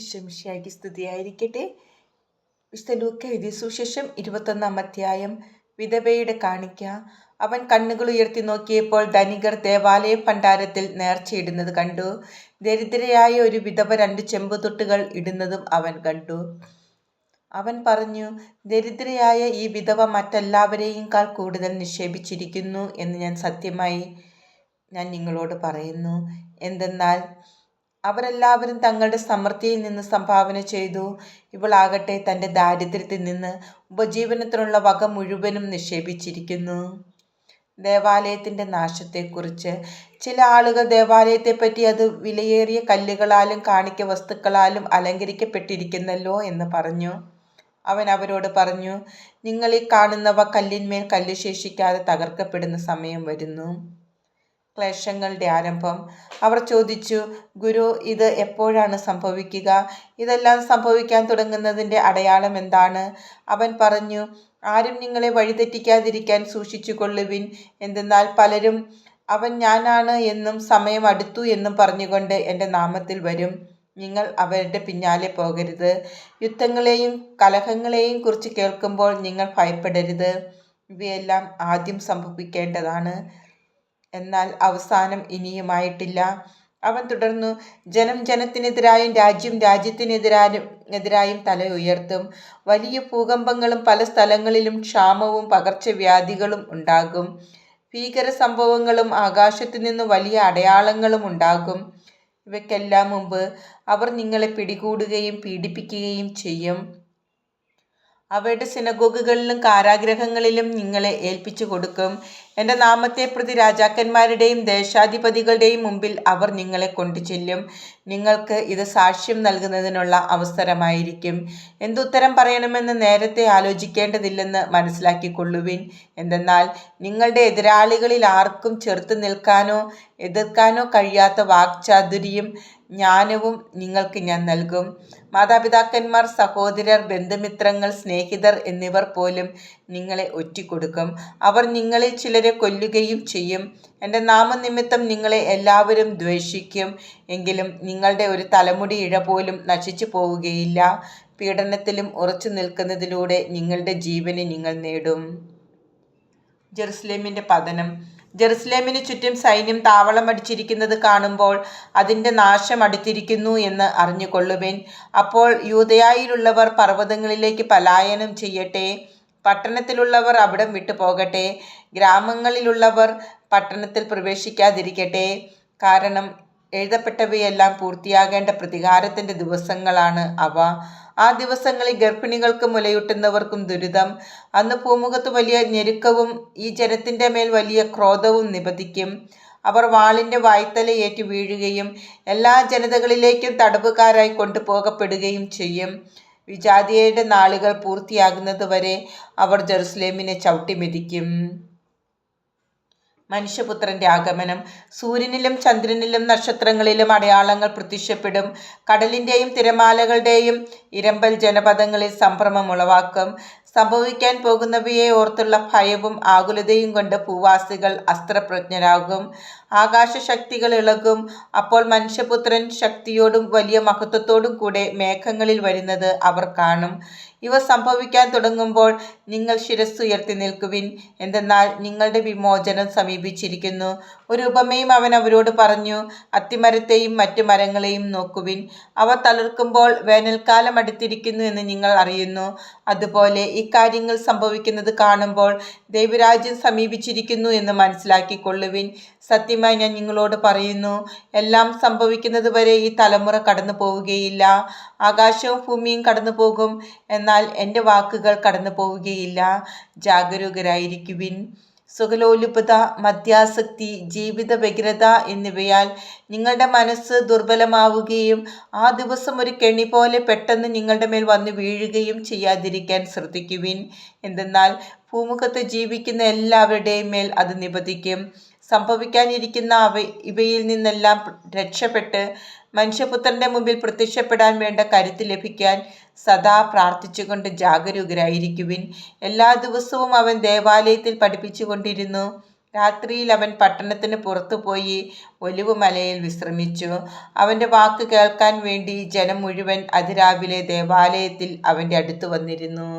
ശംശിയാക്കി സ്തുതിയായിരിക്കട്ടെ. വിശുദ്ധ ലൂക്ക എഴുതിയ സുശേഷം ഇരുപത്തൊന്നാം അധ്യായം. വിധവയുടെ കാണിക്ക. അവൻ കണ്ണുകൾ ഉയർത്തി നോക്കിയപ്പോൾ ധനികർ ദേവാലയ ഭണ്ഡാരത്തിൽ നേർച്ചയിടുന്നത് കണ്ടു. ദരിദ്രയായ ഒരു വിധവ രണ്ട് ചെമ്പുതൊട്ടുകൾ ഇടുന്നതും അവൻ കണ്ടു. അവൻ പറഞ്ഞു ദരിദ്രയായ ഈ വിധവ മറ്റെല്ലാവരെയുംക്കാൾ കൂടുതൽ നിക്ഷേപിച്ചിരിക്കുന്നു എന്ന് ഞാൻ സത്യമായി ഞാൻ നിങ്ങളോട് പറയുന്നു. എന്തെന്നാൽ അവരെല്ലാവരും തങ്ങളുടെ സമൃദ്ധിയിൽ നിന്ന് സംഭാവന ചെയ്തു. ഇവളാകട്ടെ തന്റെ ദാരിദ്ര്യത്തിൽ നിന്ന് ഉപജീവനത്തിനുള്ള വക മുഴുവനും നിക്ഷേപിച്ചിരിക്കുന്നു. ദേവാലയത്തിന്റെ നാശത്തെക്കുറിച്ച് ചില ആളുകൾ ദേവാലയത്തെപ്പറ്റി അത് വിലയേറിയ കല്ലുകളാലും കാണിക്ക വസ്തുക്കളാലും അലങ്കരിക്കപ്പെട്ടിരിക്കുന്നല്ലോ എന്ന് പറഞ്ഞു. അവൻ അവരോട് പറഞ്ഞു നിങ്ങൾ ഈ കാണുന്നവ കല്ലിന്മേൽ കല്ല് ശേഷിക്കാതെ തകർക്കപ്പെടുന്ന സമയം വരുന്നു. ക്ലേശങ്ങളുടെ ആരംഭം. അവർ ചോദിച്ചു ഗുരു ഇത് എപ്പോഴാണ് സംഭവിക്കുക? ഇതെല്ലാം സംഭവിക്കാൻ തുടങ്ങുന്നതിന്റെ അടയാളം എന്താണ്? അവൻ പറഞ്ഞു ആരും നിങ്ങളെ വഴിതെറ്റിക്കാതിരിക്കാൻ സൂക്ഷിച്ചു കൊള്ളുവിൻ എന്തെന്നാൽ പലരും അവൻ ഞാനാണ് എന്നും സമയം അടുത്തു എന്നും പറഞ്ഞുകൊണ്ട് എന്റെ നാമത്തിൽ വരും. നിങ്ങൾ അവരുടെ പിന്നാലെ പോകരുത്. യുദ്ധങ്ങളെയും കലഹങ്ങളെയും കുറിച്ച് കേൾക്കുമ്പോൾ നിങ്ങൾ ഭയപ്പെടരുത്. ഇവയെല്ലാം ആദ്യം സംഭവിക്കേണ്ടതാണ്. എന്നാൽ അവസാനം ഇനിയുമായിട്ടില്ല. അവൻ തുടർന്നു ജനം ജനത്തിനെതിരായും രാജ്യം രാജ്യത്തിനെതിരായും എതിരായും തല ഉയർത്തും. വലിയ ഭൂകമ്പങ്ങളും പല സ്ഥലങ്ങളിലും ക്ഷാമവും പകർച്ചവ്യാധികളും ഉണ്ടാകും. ഭീകര സംഭവങ്ങളും ആകാശത്തു നിന്ന് വലിയ അടയാളങ്ങളും ഉണ്ടാകും. ഇവയ്ക്കെല്ലാം മുമ്പ് അവർ നിങ്ങളെ പിടികൂടുകയും പീഡിപ്പിക്കുകയും ചെയ്യും. അവയുടെ സിനഗോഗുകളിലും കാരാഗ്രഹങ്ങളിലും നിങ്ങളെ ഏൽപ്പിച്ചു കൊടുക്കും. എന്റെ നാമത്തെ പ്രതി രാജാക്കന്മാരുടെയും ദേശാധിപതികളുടെയും മുമ്പിൽ അവർ നിങ്ങളെ കൊണ്ടുചെല്ലും. നിങ്ങൾക്ക് ഇത് സാക്ഷ്യം നൽകുന്നതിനുള്ള അവസരമായിരിക്കും. എന്തുത്തരം പറയണമെന്ന് നേരത്തെ ആലോചിക്കേണ്ടതില്ലെന്ന് മനസ്സിലാക്കിക്കൊള്ളുവിൻ. എന്തെന്നാൽ നിങ്ങളുടെ എതിരാളികളിൽ ആർക്കും ചെറുത്തു നിൽക്കാനോ എതിർക്കാനോ കഴിയാത്ത വാക്ചാതുര്യം ജ്ഞാനവും നിങ്ങൾക്ക് ഞാൻ നൽകും. മാതാപിതാക്കന്മാർ സഹോദരർ ബന്ധുമിത്രങ്ങൾ സ്നേഹിതർ എന്നിവർ പോലും നിങ്ങളെ ഒറ്റിക്കൊടുക്കും. അവർ നിങ്ങളിൽ ചിലരെ കൊല്ലുകയും ചെയ്യും. എന്റെ നാമനിമിത്തം നിങ്ങളെ എല്ലാവരും ദ്വേഷിക്കും. എങ്കിലും നിങ്ങളുടെ ഒരു തലമുടി ഇഴ പോലും നശിച്ചു പോവുകയില്ല. പീഡനത്തിലും ഉറച്ചു നിൽക്കുന്നതിലൂടെ നിങ്ങളുടെ ജീവനെ നിങ്ങൾ നേടും. ജെറുസലേമിന്റെ പതനം. ജെറുസലേമിന് ചുറ്റും സൈന്യം താവളം അടിച്ചിരിക്കുന്നത് കാണുമ്പോൾ അതിന്റെ നാശം അടുത്തിരിക്കുന്നു എന്ന് അറിഞ്ഞുകൊള്ളുവിൻ. അപ്പോൾ യൂതയായിലുള്ളവർ പർവതങ്ങളിലേക്ക് പലായനം ചെയ്യട്ടെ. പട്ടണത്തിലുള്ളവർ അവിടം വിട്ടു പോകട്ടെ. ഗ്രാമങ്ങളിലുള്ളവർ പട്ടണത്തിൽ പ്രവേശിക്കാതിരിക്കട്ടെ. കാരണം എഴുതപ്പെട്ടവയെല്ലാം പൂർത്തിയാകേണ്ട പ്രതികാരത്തിന്റെ ദിവസങ്ങളാണ് അവ. ആ ദിവസങ്ങളിൽ ഗർഭിണികൾക്ക് മുലയൂട്ടുന്നവർക്കും ദുരിതം. അന്ന് പൂമുഖത്ത് വലിയ ഞെരുക്കവും ഈ ജനത്തിന്റെ മേൽ വലിയ ക്രോധവും നിപതിക്കും. അവർ വാളിന്റെ വായ്ത്തലയേറ്റ് വീഴുകയും എല്ലാ ജനതകളിലേക്കും തടവുകാരായി കൊണ്ടുപോകപ്പെടുകയും ചെയ്യും. വിജാതിയയുടെ നാളുകൾ പൂർത്തിയാകുന്നതുവരെ അവർ ജെറുസലേമിനെ ചവിട്ടിമെതിക്കും. മനുഷ്യപുത്രന്റെ ആഗമനം. സൂര്യനിലും ചന്ദ്രനിലും നക്ഷത്രങ്ങളിലും അടയാളങ്ങൾ പ്രത്യക്ഷപ്പെടും. കടലിന്റെയും തിരമാലകളുടെയും ഇരമ്പൽ ജനപദങ്ങളിൽ സംഭ്രമം ഉളവാക്കും. സംഭവിക്കാൻ പോകുന്നവയെ ഓർത്തുള്ള ഭയവും ആകുലതയും കൊണ്ട് ഭൂവാസികൾ അസ്ത്രപ്രജ്ഞരാകും. ആകാശശക്തികൾ ഇളകും. അപ്പോൾ മനുഷ്യപുത്രൻ ശക്തിയോടും വലിയ മഹത്വത്തോടും കൂടെ മേഘങ്ങളിൽ വരുന്നത് അവർ കാണും. ഇവ സംഭവിക്കാൻ തുടങ്ങുമ്പോൾ നിങ്ങൾ ശിരസ്സുയർത്തി നിൽക്കുവിൻ. എന്തെന്നാൽ നിങ്ങളുടെ വിമോചനം സമീപിച്ചിരിക്കുന്നു. ഒരു ഉപമയും അവൻ അവരോട് പറഞ്ഞു. അത്തിമരത്തെയും മറ്റു മരങ്ങളെയും നോക്കുവിൻ. അവ തളിർക്കുമ്പോൾ വേനൽക്കാലം അടുത്തിരിക്കുന്നു എന്ന് നിങ്ങൾ അറിയുന്നു. അതുപോലെ ഇക്കാര്യങ്ങൾ സംഭവിക്കുന്നത് കാണുമ്പോൾ ദൈവരാജ്യം സമീപിച്ചിരിക്കുന്നു എന്ന് മനസ്സിലാക്കിക്കൊള്ളുവിൻ. സത്യമായി ഞാൻ നിങ്ങളോട് പറയുന്നു എല്ലാം സംഭവിക്കുന്നത് വരെ ഈ തലമുറ കടന്നു പോവുകയില്ല. ആകാശവും ഭൂമിയും കടന്നു പോകും എന്നാൽ എന്റെ വാക്കുകൾ കടന്നു പോവുകയില്ല. ജാഗരൂകരായിരിക്കുവിൻ. സുഖലോലുപത മദ്യാസക്തി ജീവിത വ്യഗ്രത എന്നിവയാൽ നിങ്ങളുടെ മനസ്സ് ദുർബലമാവുകയും ആ ദിവസം ഒരു കെണി പോലെ പെട്ടെന്ന് നിങ്ങളുടെ മേൽ വന്നു വീഴുകയും ചെയ്യാതിരിക്കാൻ ശ്രദ്ധിക്കുവിൻ. എന്തെന്നാൽ ഭൂമുഖത്ത് ജീവിക്കുന്ന എല്ലാവരുടെയും മേൽ അത് നിബന്ധിക്കും. സംഭവിക്കാനിരിക്കുന്ന അവ ഇവയിൽ നിന്നെല്ലാം രക്ഷപ്പെട്ട് മനുഷ്യപുത്രന്റെ മുമ്പിൽ പ്രത്യക്ഷപ്പെടാൻ വേണ്ട കരുത്ത് ലഭിക്കാൻ സദാ പ്രാർത്ഥിച്ചുകൊണ്ട് ജാഗരൂകരായിരിക്കുവിൻ എല്ലാ ദിവസവും അവൻ ദേവാലയത്തിൽ പഠിപ്പിച്ചുകൊണ്ടിരുന്നു രാത്രിയിൽ അവൻ പട്ടണത്തിന് പുറത്തുപോയി ഒലിവുമലയിൽ വിശ്രമിച്ചു. അവന്റെ വാക്ക് കേൾക്കാൻ വേണ്ടി ജനം മുഴുവൻ അതിരാവിലെ ദേവാലയത്തിൽ അവന്റെ അടുത്ത് വന്നിരുന്നു.